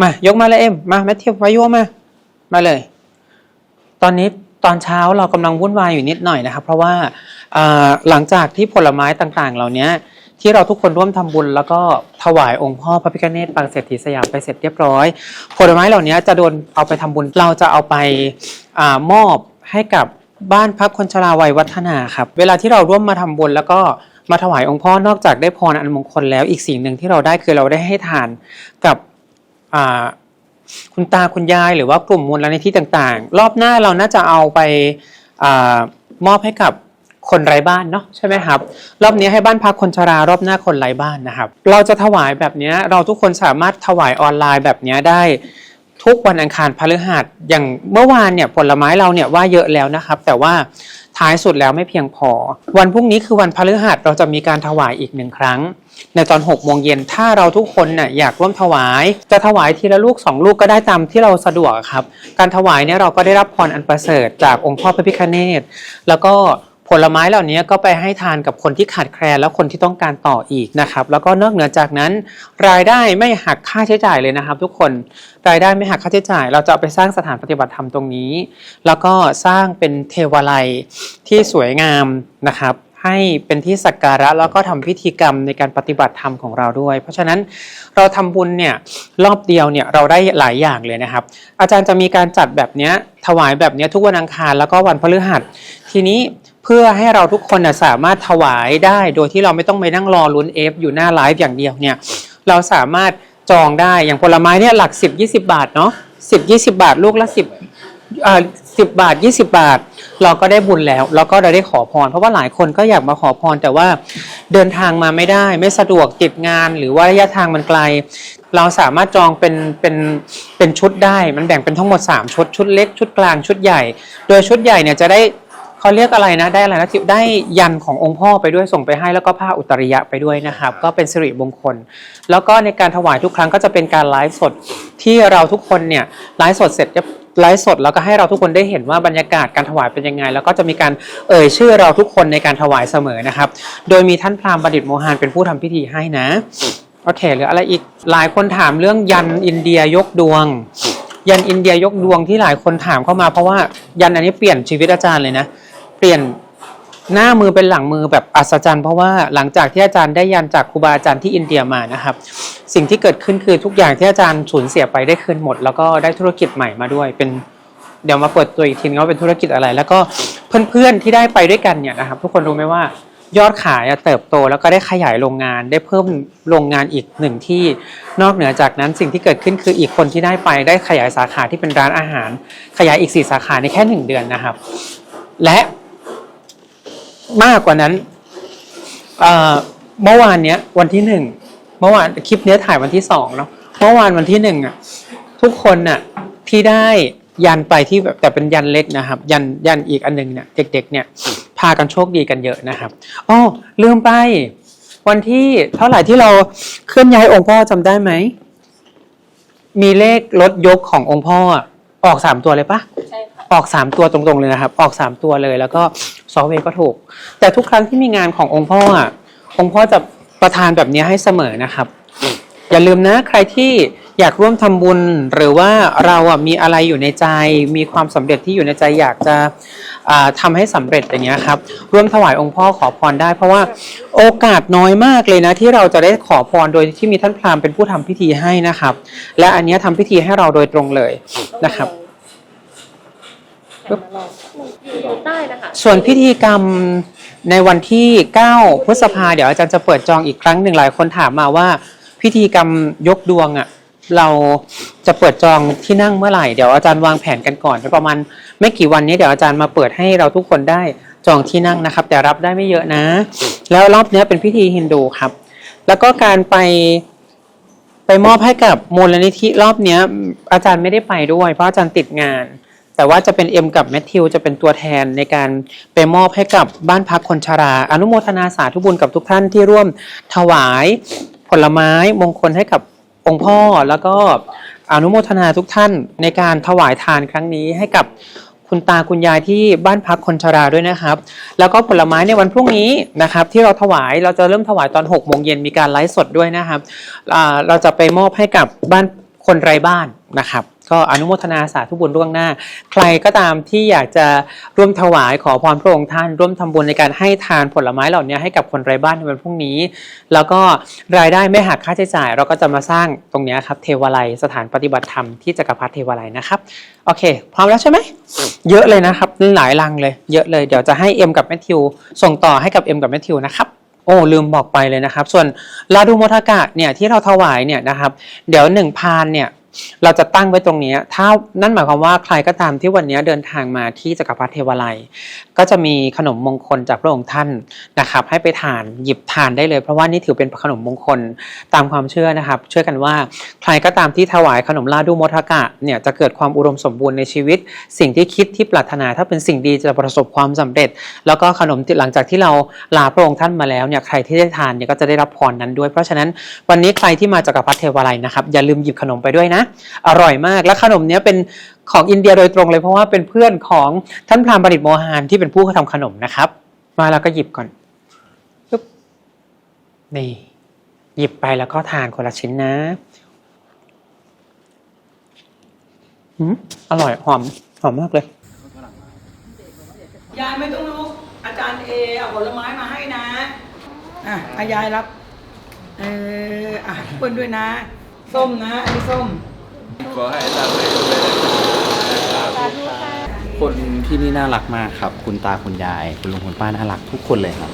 มายกมาเลยเอ็มมาแมทธิววายุมา มาเลย ตอนนี้ตอนเช้าเรากำลังวุ่นวายอยู่นิดหน่อยนะครับ เพราะว่าหลังจากที่ผลไม้ต่างๆ เหล่านี้ที่เราทุกคนร่วมทำบุญ แล้วก็ถวายองค์พ่อพระพิฆเนศปางเศรษฐีสยามไปเสร็จเรียบร้อย ผลไม้เหล่านี้จะโดนเอาไปทำบุญเราจะเอาไปอามอบให้กับบ้านพักคนชราวัยวัฒนาครับ เวลาที่เราร่วมมาทำบุญแล้วก็มาถวายองค์พ่อนอกจากได้พรอันมงคลแล้วอีกสิ่งหนึ่งที่เราได้คือเราได้ให้ทานกับ คุณตาคุณยายหรือว่ากลุ่มมูลนิธิต่างๆ รอบหน้าเราน่าจะเอาไปอามอบให้กับคนไร้บ้านเนาะใช่ไหมครับ รอบนี้ให้บ้านพักคนชรารอบหน้าคนไร้บ้านนะครับ เราจะถวายแบบนี้เราทุกคนสามารถถวายออนไลน์แบบนี้ได้ทุกวันอังคารพฤหัสอย่างเมื่อวานเนี่ยผลไม้เราเนี่ยว่าเยอะแล้วนะครับ แต่ว่า ท้ายสุดแล้วไม่เพียงพอ วันพรุ่งนี้คือวันพฤหัสเราจะมีการถวายอีกหนึ่งครั้ง ในตอน6โมงเย็นถ้าเราทุกคนน่ะอยากร่วมถวาย จะถวายทีละลูก 2 ลูกก็ได้ตามที่เราสะดวกครับ การถวายเนี่ยเราก็ได้รับพรอันประเสริฐจากองค์พ่อพระพิฆเนศแล้วก็ ผลไม้เหล่านี้ก็ไปให้ทานกับคนที่ขาดแคลนและคนที่ต้องการต่ออีกนะครับ แล้วก็นอกเหนือจากนั้น รายได้ไม่หักค่าใช้จ่ายเลยนะครับ ทุกคนรายได้ไม่หักค่าใช้จ่าย เราจะเอาไปสร้างสถานปฏิบัติธรรมตรงนี้ แล้วก็สร้างเป็นเทวาลัยที่สวยงามนะครับให้เป็นที่สักการะแล้วก็ทำพิธีกรรมในการปฏิบัติธรรมของเราด้วย เพราะฉะนั้นเราทำบุญเนี่ยรอบเดียวเนี่ยเราได้หลายอย่างเลยนะครับ อาจารย์จะมีการจัดแบบเนี้ยถวายแบบเนี้ยทุกวันอังคารแล้วก็วันพฤหัส ทีนี้ เพื่อให้เราทุกคนนะสามารถถวายได้โดยที่เราไม่ต้องไปนั่งรอลุ้นเอฟอยู่หน้าไลฟ์อย่างเดียวเนี่ยเราสามารถจองได้อย่างผลไม้เนี่ยหลัก 10 20 บาทเนาะ10 20 บาท ลูกละ 10อ่า10บาท 20 บาท เราก็ได้บุญแล้วเราก็ได้ขอพร เพราะว่าหลายคนก็อยากมาขอพรแต่ว่าเดินทางมาไม่ได้ไม่สะดวกติดงานหรือว่าระยะทางมันไกล เราสามารถจองเป็นเป็นเป็นชุดได้ มันแบ่งเป็นทั้งหมด 3 ชุดชุดเล็กชุดกลางชุดใหญ่ โดยชุดใหญ่เนี่ยจะได้ เขาเรียกอะไรนะได้อะไรนะทิวได้ยันขององค์พ่อไปด้วยส่งไปให้แล้วก็ผ้าอุตริยะไปด้วยนะครับ ก็เป็นสิริมงคล แล้วก็ในการถวายทุกครั้งก็จะเป็นการไลฟ์สดที่เราทุกคนเนี่ยไลฟ์สดเสร็จจะไลฟ์สดแล้วก็ให้เราทุกคนได้เห็นว่าบรรยากาศการถวายเป็นยังไง แล้วก็จะมีการเอ่ยชื่อเราทุกคนในการถวายเสมอนะครับ โดยมีท่านพราหมณ์บัณฑิตโมหานเป็นผู้ทำพิธีให้นะโอเคเหรืออะไรอีกหลายคนถามเรื่องยันอินเดียยกดวง ยันอินเดียยกดวงที่หลายคนถามเข้ามาเพราะว่ายันอันนี้เปลี่ยนชีวิตอาจารย์เลยนะ เปลี่ยนหน้ามือเป็นหลังมือแบบอัศจรรย์เพราะว่าหลังจากที่อาจารย์ได้ยันจากครูบาอาจารย์ที่อินเดียมานะครับ สิ่งที่เกิดขึ้นคือทุกอย่างที่อาจารย์สูญเสียไปได้คืนหมด แล้วก็ได้ธุรกิจใหม่มาด้วย เป็นเดี๋ยวมาเปิดตัวอีกทีนึงว่าเป็นธุรกิจอะไร แล้วก็เพื่อนๆที่ได้ไปด้วยกันเนี่ยนะครับ ทุกคนรู้ไหมว่ายอดขายเติบโตแล้วก็ได้ขยายโรงงานได้เพิ่มโรงงานอีกหนึ่งที่นอกเหนือจากนั้นสิ่งที่เกิดขึ้นคืออีกคนที่ได้ไปได้ขยายสาขาที่เป็นร้านอาหาร ขยายอีกสี่สาขาในแค่หนึ่งเดือนนะครับ และ มากกว่านั้นเอ่อเมื่อวานเนี้ยวันที่หนึ่งเมื่อวานคลิปเนี้ยถ่ายวันที่สองเนาะเมื่อวานวันที่หนึ่งอะทุกคนน่ะที่ได้ยันไปที่แบบแต่เป็นยันเล็กนะครับ ยันยันอีกอันหนึงเนี่ยเด็ก ๆ เนี่ยพากันโชคดีกันเยอะนะครับอ๋อลืมไป วันที่เท่าไหร่ที่เราเคลื่อนย้ายองค์พ่อจำได้ไหมมีเลขรถยกขององค์พ่ออะออกสามตัวเลยปะใช่ค่ะออกสามตัวตรงๆเลยนะครับ ออกสามตัวเลยแล้วก็ ซอฟต์แวร์ก็ถูก แต่ทุกครั้งที่มีงานขององค์พ่ออะองค์พ่อจะประทานแบบนี้ให้เสมอนะครับ อย่าลืมนะใครที่อยากร่วมทำบุญหรือว่าเราอะมีอะไรอยู่ในใจ มีความสำเร็จที่อยู่ในใจอยากจะทำาให้สำเร็จอย่างเงี้ยครับร่วมถวายองค์พ่อขอพรได้ เพราะว่าโอกาสน้อยมากเลยนะที่เราจะได้ขอพรโดยที่มีท่านพราหมณ์เป็นผู้ทำพิธีให้นะครับ และอันนี้ยทำพิธีให้เราโดยตรงเลยนะครับ ต้องมาลองอยู่ใต้นะคะส่วนพิธีกรรมในวันที่ 9 พฤษภาเดี๋ยวอาจารย์จะเปิดจองอีกครั้งหนึ่งหลายคนถามมาว่า พิธีกรรมยกดวงอะเราจะเปิดจองที่นั่งเมื่อไหร่เดี๋ยวอาจารย์วางแผนกันก่อนประมาณไม่กี่วันนี้เดี๋ยวอาจารย์มาเปิดให้เราทุกคนได้จองที่นั่งนะครับ แต่รับได้ไม่เยอะนะ แล้วรอบนี้เป็นพิธีฮินดูครับ แล้วก็การไปไปมอบให้กับมูลนิธิรอบเนี้ยอาจารย์ไม่ได้ไปด้วย เพราะอาจารย์ติดงาน แต่ว่าจะเป็นเอ็มกับแมทธิวจะเป็นตัวแทนในการไปมอบให้กับบ้านพักคนชรา อนุโมทนาสาธุบุญกับทุกท่านที่ร่วมถวายผลไม้มงคลให้กับองค์พ่อ แล้วก็อนุโมทนาทุกท่านในการถวายทานครั้งนี้ให้กับคุณตาคุณยายที่บ้านพักคนชราด้วยนะครับ แล้วก็ผลไม้ในวันพรุ่งนี้นะครับ ที่เราถวายเราจะเริ่มถวายตอน6กโมงเย็นมีการไลฟ์สดด้วยนะครับเราจะไปมอบให้กับบ้านคนไร้บ้านนะครับ ก็อนุโมทนาสาธุบุญล่วงหน้า ใครก็ตามที่อยากจะร่วมถวายขอพรพระองค์ท่าน ร่วมทำบุญในการให้ทานผลไม้เหล่านี้ให้กับคนไร้บ้านในวันพรุ่งนี้ แล้วก็รายได้ไม่หักค่าใช้จ่าย เราก็จะมาสร้างตรงนี้ครับเทวาลัยสถานปฏิบัติธรรมที่จักรพรรดิเทวาลัยนะครับโอเค พร้อมแล้วใช่ไหมเยอะเลยนะครับหลายลังเลย เยอะเลยเดี๋ยวจะให้เอ็มกับแมทธิวส่งต่อให้กับเอ็มกับแมทธิวนะครับโอ้ลืมบอกไปเลยนะครับ ส่วนลาดูโมทากะเนี่ยที่เราถวายเนี่ยนะครับ เดี๋ยวหนึ่งพานเนี่ย เราจะตั้งไว้ตรงนี้ถ้านั่นหมายความว่าใครก็ตามที่วันนี้เดินทางมาที่จักรพรรดิเทวาลัย ก็จะมีขนมมงคลจากพระองค์ท่านนะครับ ให้ไปทานหยิบทานได้เลย เพราะว่านี่ถือเป็นขนมมงคลตามความเชื่อนะครับ เชื่อกันว่าใครก็ตามที่ถวายขนมลาดูมทกะเนี่ยจะเกิดความอุดมสมบูรณ์ในชีวิต สิ่งที่คิดที่ปรารถนาถ้าเป็นสิ่งดีจะประสบความสำเร็จ แล้วก็ขนมหลังจากที่เราลาพระองค์ท่านมาแล้วเนี่ยใครที่ได้ทานเนี่ยก็จะได้รับพรนั้นด้วย เพราะฉะนั้นวันนี้ใครที่มาจากรพรรดิเทวาลัยนะครับอย่าลืมหยิบขนมไปด้วยนะอร่อยมาก และขนมเนี้ยเป็นของอินเดียโดยตรงเลยเพราะว่าเป็นเพื่อนของท่านพราหมณ์ประดิษฐ์โมหานที่เป็นผู้ทำขนมนะครับ มาแล้วก็หยิบก่อนปึ๊บนี่หยิบไปแล้วก็ทานคนละชิ้นนะอืมอร่อยหอมหอมมากเลย ยายไม่ต้องลุกอาจารย์เอเอาผลไม้มาให้นะ อะอายายรับ เอออะเปิ้ลด้วยนะ ส้มนะ อันนี้ส้ม ขอให้ตาไปด้วยคนที่นี่น่ารักมากครับ คุณตาคุณยาย คุณลุงคุณป้าน่ารักทุกคนเลยครับ